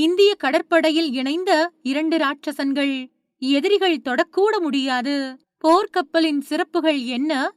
இந்திய கடற்படையில் இணைந்த இரண்டு ராட்சசன்கள். எதிரிகள் தொடக்கூட முடியாது. போர்க்கப்பலின் சிறப்புகள் என்ன?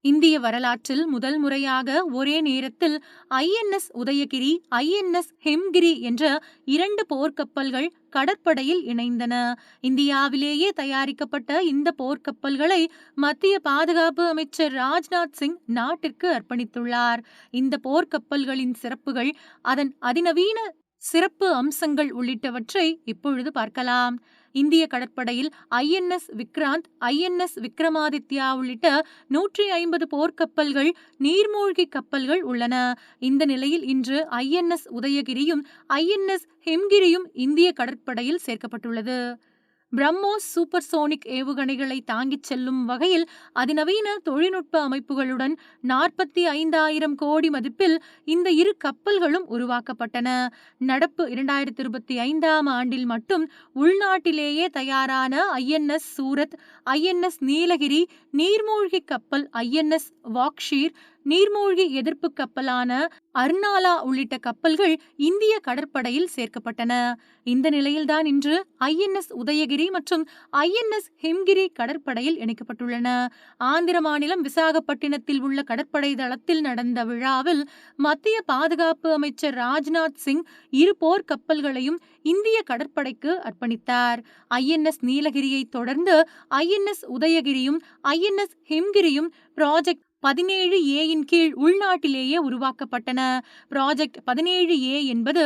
இந்திய வரலாற்றில் முதல் முறையாக ஒரே நேரத்தில் ஐஎன்எஸ் உதயகிரி ஐஎன்எஸ் ஹெம்கிரி என்ற இரண்டு போர்க்கப்பல்கள் கடற்படையில் இணைந்தன. இந்தியாவிலேயே தயாரிக்கப்பட்ட இந்த போர்க்கப்பல்களை மத்திய பாதுகாப்பு அமைச்சர் ராஜ்நாத் சிங் நாட்டிற்கு அர்ப்பணித்துள்ளார். இந்த போர்க்கப்பல்களின் சிறப்புகள் அதன் அதிநவீன சிறப்பு அம்சங்கள் உள்ளிட்டவற்றை இப்பொழுது பார்க்கலாம். இந்திய கடற்படையில் ஐஎன்எஸ் விக்ராந்த் ஐஎன்எஸ் விக்ரமாதித்யா உள்ளிட்ட நூற்றி ஐம்பது போர்க்கப்பல்கள் நீர்மூழ்கி கப்பல்கள் உள்ளன. இந்த நிலையில் இன்று ஐஎன்எஸ் உதயகிரியும் ஐஎன்எஸ் ஹெம்கிரியும் இந்திய கடற்படையில் சேர்க்கப்பட்டுள்ளது. பிரம்மோஸ் சூப்பர்சோனிக் ஏவுகணைகளை தாங்கிச் செல்லும் வகையில் அதிநவீன தொழில்நுட்ப அமைப்புகளுடன் நாற்பத்தி ஐந்தாயிரம் கோடி மதிப்பில் இந்த இரு கப்பல்களும் உருவாக்கப்பட்டன. நடப்பு இரண்டாயிரத்தி இருபத்தி ஐந்தாம் ஆண்டில் மட்டும் உள்நாட்டிலேயே தயாரான ஐஎன்எஸ் சூரத் ஐஎன்எஸ் நீலகிரி நீர்மூழ்கி கப்பல் ஐஎன்எஸ் வாக்ஷீர் நீர்மூழ்கி எதிர்ப்பு கப்பலான அர்னாலா உள்ளிட்ட கப்பல்கள் இந்திய கடற்படையில் சேர்க்கப்பட்டன. இந்த நிலையில்தான் இன்று ஐஎன்எஸ் உதயகிரி மற்றும் ஐஎன்எஸ் ஹிம்கிரி கடற்படையில் இணைக்கப்பட்டுள்ளன. ஆந்திர மாநிலம் விசாகப்பட்டினத்தில் உள்ள கடற்படை தளத்தில் நடந்த விழாவில் மத்திய பாதுகாப்பு அமைச்சர் ராஜ்நாத் சிங் இரு போர் கப்பல்களையும் இந்திய கடற்படைக்கு அர்ப்பணித்தார். ஐஎன்எஸ் நீலகிரியை தொடர்ந்து ஐஎன்எஸ் உதயகிரியும் ஐஎன்எஸ் ஹிம்கிரியும் ப்ராஜெக்ட் பதினேழு ஏயின் கீழ் உள்நாட்டிலேயே உருவாக்கப்பட்டன. ப்ராஜெக்ட் பதினேழு ஏ என்பது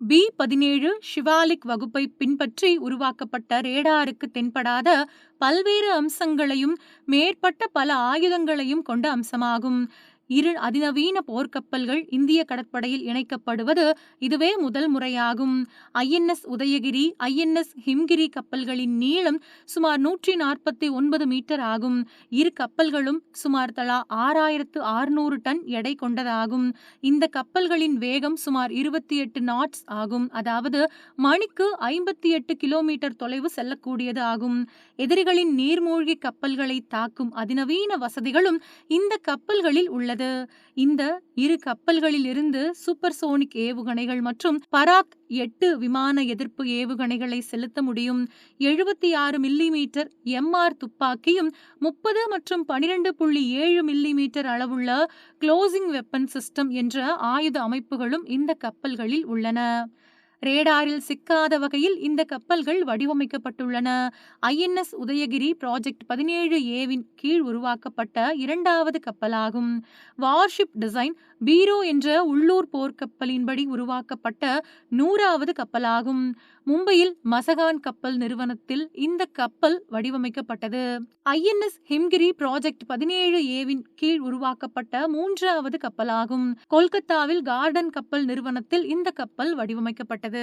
பி பதினேழு ஷிவாலிக் வகுப்பை பின்பற்றி உருவாக்கப்பட்ட ரேடாருக்கு தென்படாத பல்வேறு அம்சங்களையும் மேற்பட்ட பல ஆயுதங்களையும் கொண்ட அம்சமாகும். இரு அதிநவீன போர்க்கப்பல்கள் இந்திய கடற்படையில் இணைக்கப்படுவது இதுவே முதல் முறையாகும். ஐஎன்எஸ் உதயகிரி ஐஎன்எஸ் ஹிம்கிரி கப்பல்களின் நீளம் சுமார் நூற்றி நாற்பத்தி ஒன்பது மீட்டர் ஆகும். இரு கப்பல்களும் சுமார் தலா ஆறாயிரத்து ஆறுநூறு டன் எடை கொண்டதாகும். இந்த கப்பல்களின் வேகம் சுமார் இருபத்தி எட்டு நாட்ஸ் ஆகும். அதாவது மணிக்கு ஐம்பத்தி எட்டு கிலோமீட்டர் தொலைவு செல்லக்கூடியது ஆகும். எதிரிகளின் நீர்மூழ்கி கப்பல்களை தாக்கும் அதிநவீன வசதிகளும் இந்த கப்பல்களில் உள்ளது. உள்ளது இந்த இரு கப்பல்களில் இருந்து சூப்பர்சோனிக் ஏவுகணைகள் மற்றும் பராக் எட்டு விமான எதிர்ப்பு ஏவுகணைகளை செலுத்த முடியும். எழுபத்தி ஆறு மில்லிமீட்டர் எம்ஆர் துப்பாக்கியும் முப்பது மற்றும் பனிரெண்டு புள்ளி ஏழு மில்லிமீட்டர் அளவுள்ள க்ளோசிங் வெப்பன் சிஸ்டம் என்ற ஆயுத அமைப்புகளும் இந்த கப்பல்களில் உள்ளன. ரேடாரில் சிக்காத வகையில் இந்த கப்பல்கள் வடிவமைக்கப்பட்டுள்ளன. ஐஎன்எஸ் உதயகிரி ப்ராஜெக்ட் பதினேழு ஏவின் கீழ் உருவாக்கப்பட்ட இரண்டாவது கப்பலாகும். வார்ஷிப் டிசைன் பீரோ என்ற உள்ளூர் போர்க்கப்பலின்படி உருவாக்கப்பட்ட நூறாவது கப்பலாகும். மும்பையில் மசகான் கப்பல் நிறுவனத்தில் இந்த கப்பல் வடிவமைக்கப்பட்டது. ஐஎன்எஸ் ஹிம்கிரி ப்ராஜெக்ட் பதினேழு ஏவின் கீழ் உருவாக்கப்பட்ட மூன்றாவது கப்பலாகும். கொல்கத்தாவில் கார்டன் கப்பல் நிறுவனத்தில் இந்த கப்பல் வடிவமைக்கப்பட்டது. அது